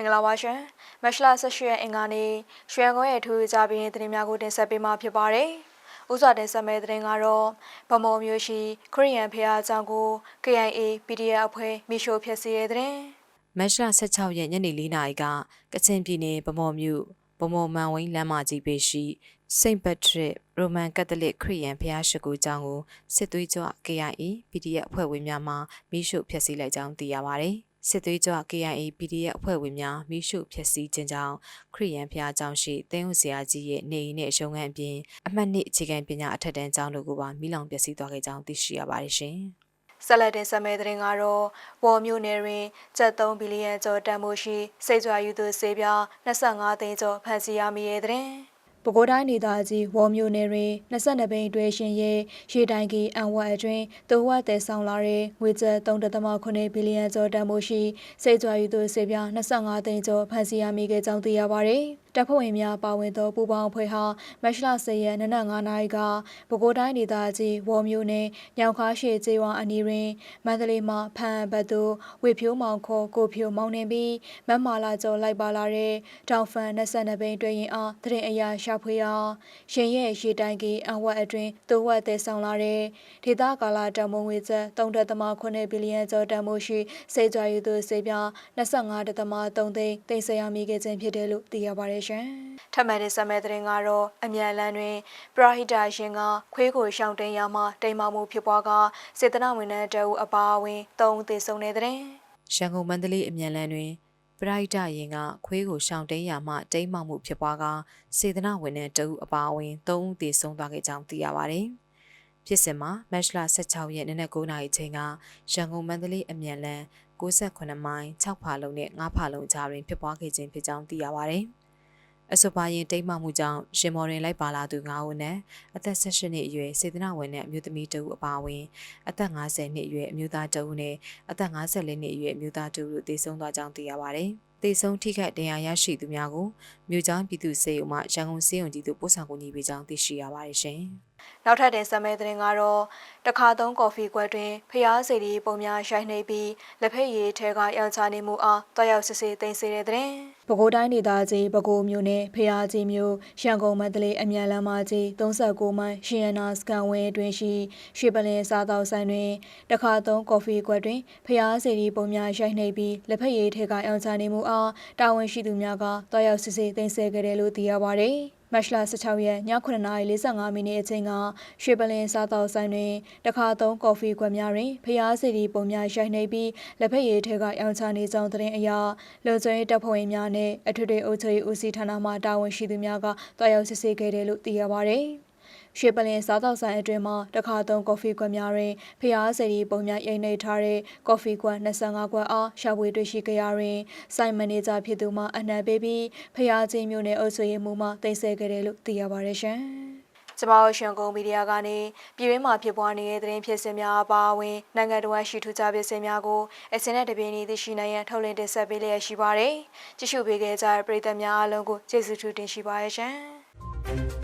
င်္ဂလာပါရှင်မတ်လ18ရက်အင်္ဂါနေ့ရွှေကုန်းရဲ့ထူးခြားပြီးသတင်းများကိုတင်ဆက်ပေးမှာဖြစ်ပါတယ်ဥစွာတင်ဆက်မယ့်သတင်းကတော့ဗမော်မျိုးရှိခရီးယန်ဖျားအကြောင်းကို KIA PDF အဖွဲ့မိရှို့ဖျက်ဆီးတဲ့သတင်းမတ်လ16ရက်ညနေ4နာရီကကချင်ပြည်နယ်ဗမော်မြို့ဗမော်မန်ဝင်းလမ်းမကြီးပေရှိစိန့်ပက်ထရစ်ရိုမန်ကက်သလစ်ခရစ်ယာန်ဘုရားရှိခိုးကျောင်းကိုစစ်သွေးကြွ KIA PDF အဖွဲ့ဝင်များမှမိရှုဖျက်ဆီးလိုက်ကြောင်းသိရပါတယ်။ စစ်သွေးကြွ KIA PDF အဖွဲ့ဝင်များမိရှုဖျက်ဆီးခြင်းကြောင့်ခရစ်ယာန်ဘုရားကျောင်းရှိသင်းဦးဆရာကြီးရဲ့နေအိမ်နဲ့ရုံးခန်းအပြင်အမှတ်နှစ်အခြေခံပညာအထက်တန်းကျောင်းတို့ကိုပါမိလောင်ပျက်စီးသွားခဲ့ကြောင်းသိရှိရပါတယ်ရှင်။ဆက်လက်တင်ဆက်မယ့်သတင်းကတော့ဝေါ်မျိုးနယ်တွင်ကျပ်3ဘီလီယံကျော်တန်ဖိုးရှိစိတ်ကြွယူသူစေပြား25သိန်းကျော်ဖမ်းဆီးရမိတဲ့သတင်း ပဲခူးတိုင်းဒေသကြီးဝေါ်မျိုးနယ်တွင်22ဘိန်းအတွင်းရှင်ရဲ့ရေတိုင်ကီအန်ဝတ်အတွင်းတိုးဝတ်တဲဆောင်လာတဲ့ငွေကျပ်3.8ဘီလီယံကျော်တန်ဖိုးရှိစိတ်ကြွယူသူစေပြား25သိန်းကျော်ဖမ်းဆီးရမိခဲ့ကြောင်းသိရပါတယ်။ တပ်ဖွဲ့ဝင်များပါဝင်သောပူးပေါင်းအဖွဲ့ဟာမတ်လ10ရက်နနက်9နာရီကပဲခူးတိုင်းဒေသကြီးဝေါ်မျိုးနယ်ညောင်ခါရှိကျေးဝါအနီးတွင်မန္တလေးမှဖန်ဘတ်သို့ဝေဖြိုးမောင်ခေါ်ကိုဖြိုးမောင်းနှင်ပြီးမတ်မာလာကျော်လိုက်ပါလာတဲ့တောင်ဖန်22ဘိန်းတွင်ရင်အားတရင်အရာရှာဖွေရာရင်ရဲ့ရေတိုင်ကြီးအဝတ်အတွင်းတိုးဝတ်သေးဆောင်လာတဲ့ဒေသကာလတမုံဝေချက်3.8ဘီလီယံကျော်တန်မိုးရှိစေကြယူသူစေပြ25.3သိန်းသိမ်းဆရမိခဲ့ခြင်းဖြစ်တယ်လို့သိရပါတယ်ရှင်။ထပ်မံတဲ့ဆက်မဲ့သတင်းကတော့အမြန်လန်းတွင်ပရာဟိတာရှင်ကခွေးကိုရှောင်းတင်ရမှတိမ်မမှုဖြစ်ပွားကစေတနာဝန်ထမ်းတအုပ်အပါအဝင်၃ဦးသေဆုံးတဲ့တဲ့ရန်ကုန်မန္တလေးအမြန်လန်းတွင်ပရိုက်တာရင်ကခွေးကိုရှောင်တိန်ရမှတိမ်မောက်မှုဖြစ်ပွားကစေတနာဝန်ထမ်းတဦးအပါအဝင်၃ဦးသေဆုံးသွားခဲ့ကြောင်းသိရပါတယ်။ဖြစ်စဉ်မှာမတ်လ16ရက်နေ့နက်9:00နာရီချိန်ကရန်ကုန်မန္တလေးအမြန်လန်း68မိုင်6ဖာလုံးနဲ့9ဖာလုံးကြားတွင်ဖြစ်ပွားခဲ့ခြင်းဖြစ်ကြောင်းသိရပါတယ်။ အဆိုပါရင်တိတ်မှမှုကြောင့်ရှင်မော်တွင်လိုက်ပါလာသူ9ဦးနဲ့အသက်18နှစ်အရွယ်စေတနာဝန်နဲ့အမျိုးသမီးတဦးအပါအဝင်အသက်50နှစ်အရွယ်အမျိုးသားတဦးနဲ့အသက်54နှစ်အရွယ်အမျိုးသားတဦးတို့သေဆုံးသွားကြောင်းသိရပါတယ်။သေဆုံးထိခိုက်ဒဏ်ရာရရှိသူများကိုမြို့ကျောင်းပြည်သူ့စေအုံမှရန်ကုန်စေအုံကြီးသို့ပို့ဆောင်ကူညီပေးကြောင်းသိရှိရပါတယ်ရှင်။ နောက်ထပ်တင်ဆက်မယ့်သတင်းကတော့တခါသုံးကော်ဖီကွက်တွင်ဖျားစီဒီပုံများရိုက်နှိပ်ပြီးလက်ဖက်ရည်ထဲကယောက်ျားနေမှုအားတွားရောက်စစ်ဆေးသိမ်းစေတဲ့သတင်း။ပဲခူးတိုင်းဒေသကြီးပဲခူးမြို့နယ်ဖျားကြီးမြို့ရန်ကုန်မန္တလေးအမြန်လမ်းမကြီး39မိုင်ရှင်ရနာစကန်ဝင်းတွင်ရှိရွှေပလင်စားသောက်ဆိုင်တွင်တခါသုံးကော်ဖီကွက်တွင်ဖျားစီဒီပုံများရိုက်နှိပ်ပြီးလက်ဖက်ရည်ထဲကယောက်ျားနေမှုအားတာဝန်ရှိသူများကတွားရောက်စစ်ဆေးသိမ်းဆည်းခဲ့တယ်လို့သိရပါတယ်။ မတ်လ16ရက်ည9:45မိနစ်အချိန်ကရွှေပလင်စားသောက်ဆိုင်တွင်တခါသုံးကော်ဖီခွက်များတွင်ဖျားစီဒီပုံများရိုက်နှိပ်ပြီးလက်ဖက်ရည်ထဲကရောင်ချနေကြောင်းသတင်းအရလုံခြုံရေးတပ်ဖွဲ့ဝင်များနဲ့အထွေထွေအုပ်ချုပ်ရေးဦးစီးဌာနမှတာဝန်ရှိသူများကတွားရောက်စစ်ဆေးခဲ့တယ်လို့သိရပါဗျ။ ရွှေပလင်စားတောက်ဆိုင်အတွင်းမှာတခါသုံးကော်ဖီခွက်များတွင်ဖျားစရီပုံများအိမ်နေထားတဲ့ကော်ဖီခွက်25ခွက်အားရှာဖွေတွေ့ရှိကြရတွင်စိုင်မန်နေဂျာဖြစ်သူမှအနှံပေးပြီးဖျားချင်းမျိုးနဲ့အုပ်စုရေးမှုမှတင်ဆက်ခဲ့တယ်လို့သိရပါတယ်ရှင်။ကျမတို့ရှင်ကုန်မီဒီယာကနေပြည်တွင်းမှာဖြစ်ပွားနေတဲ့သတင်းဖြစ်စဉ်များအပါအဝင်နိုင်ငံတော်ရှိထူးခြားဖြစ်စဉ်များကိုအစင်းနဲ့တပြင်းနေသိရှိနိုင်ရန်ထုတ်လင်းတင်ဆက်ပေးလျက်ရှိပါတယ်။ကြည့်ရှုပေးခဲ့ကြတဲ့ပရိသတ်များအားလုံးကိုကျေးဇူးထူးတင်ရှိပါရရှင်။